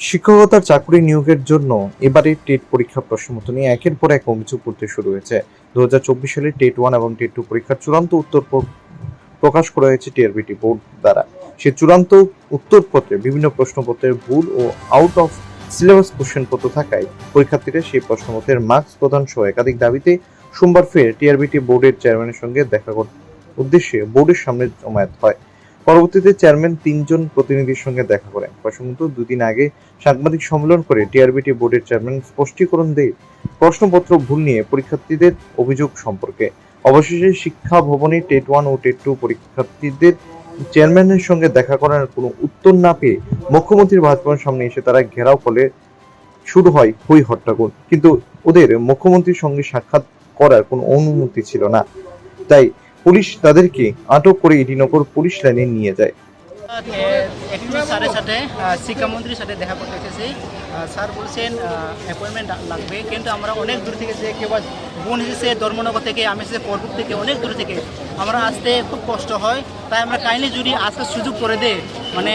শিক্ষকতার চাকরি নিয়োগের জন্য এবারে টেট পরীক্ষা প্রশ্নমতো নিয়ে একের পর এক অভিযোগ করতে শুরু হয়েছে। দু সালে টেট ওয়ান এবং টেট টু পরীক্ষার চূড়ান্ত উত্তর প্রকাশ করা হয়েছে টিআরবিটি বোর্ড দ্বারা। সে চূড়ান্ত উত্তরপত্রে বিভিন্ন প্রশ্নপত্রের ভুল ও আউট অফ সিলেবাস কোশ্চেনপত্র থাকায় পরীক্ষার্থীরা সেই প্রশ্নপত্রের মার্কস প্রদান সহ একাধিক দাবিতে সোমবার ফের টিআরবিটি বোর্ডের চেয়ারম্যানের সঙ্গে দেখা করার উদ্দেশ্যে বোর্ডের সামনে জমায়েত হয়। পরবর্তীতে চেয়ারম্যান তিনজন প্রতিনিধির সঙ্গে দেখা করেন। প্রসঙ্গত দুদিন আগে সাংবাদিক সম্মেলন করে টিআরবিটি বোর্ডের চেয়ারম্যান স্পষ্টীকরণ দিয়ে প্রশ্নপত্র ভুল নিয়ে পরীক্ষার্থীদের অভিযোগ সম্পর্কে। অবশেষে শিক্ষা ভবনে টেট ওয়ান ও টেট টু পরীক্ষার্থীদের চেয়ারম্যানের সঙ্গে দেখা করার কোনো উত্তর না পেয়ে মুখ্যমন্ত্রীর বাসভবনের সামনে এসে তারা ঘেরাও করলে শুরু হয় হই হট্টগোল। কিন্তু ওদের মুখ্যমন্ত্রীর সঙ্গে সাক্ষাৎ করার কোনো অনুমতি ছিল না। তাই পুলিশ তাদেরকে আটক করে ইডিনগর পুলিশ লাইনে নিয়ে যায়। একটু স্যারের সাথে শিক্ষামন্ত্রীর সাথে দেখা করতে এসেছি। স্যার বলছেন অ্যাপয়েন্টমেন্ট লাগবে, কিন্তু আমরা অনেক দূর থেকে যে কেউ বোন এসেছে ধর্মনগর থেকে, আমি এসেছি পরপুর থেকে অনেক দূর থেকে, আমরা আসতে খুব কষ্ট হয়। তাই আমরা কাইন্ডলি যদি আসার সুযোগ করে দে মানে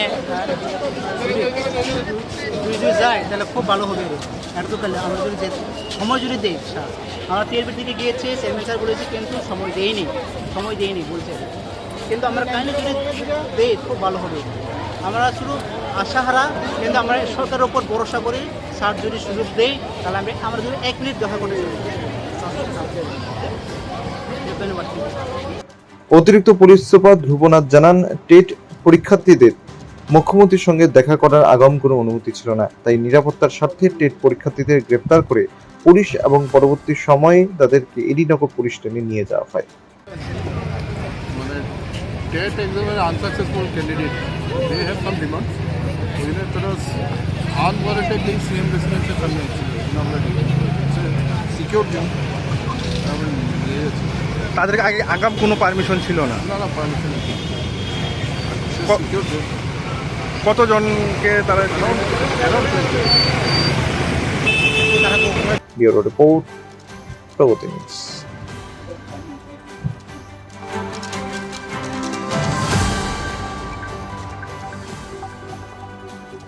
যায়, তাহলে খুব ভালো হবে। আমরা যদি যে- সময় যদি দেই স্যার আমরা টিএরবি থেকে গিয়েছে চেয়ারম্যান স্যার বলেছে কিন্তু সময় দেয়নি সময় দেয়নি বলছে। কিন্তু আমরা কাহিনি যদি দেই, খুব ভালো হবে। আমরা শুধু আশাহারা, কিন্তু আমরা সরকারের ওপর ভরসা করি, স্যার যদি সুযোগ দেই তাহলে আমি আমরা যদি এক মিনিট দেখা করে অতিরিক্ত পুলিশ সুপার ধ্রুবনাথ জানান, টেট পরীক্ষার্থীদের মুখ্যমন্ত্রীর সঙ্গে দেখা করার আগাম কোনো অনুমতি ছিল না। তাই নিরাপত্তার স্বার্থে টেট পরীক্ষার্থীদের গ্রেপ্তার করে পুলিশ এবং পরবর্তী সময়ে তাদেরকে এডিনগর পুলিশ স্টেশনে নিয়ে যাওয়া হয়। মানে টেট এক্সামের unsuccessful candidate they have some demands ওইখানে তারা আনওয়ারেন্টেড লিঙ্ক সিএম রেসিডেন্সে সামনে সিকিউর দিন নিয়ে যাচ্ছি তাদের আগে আগাম কোনো পারমিশন ছিল না। না না পারমিশন সিকিউর কতজনকে তারা রিপোর্ট প্রগতি নিউজ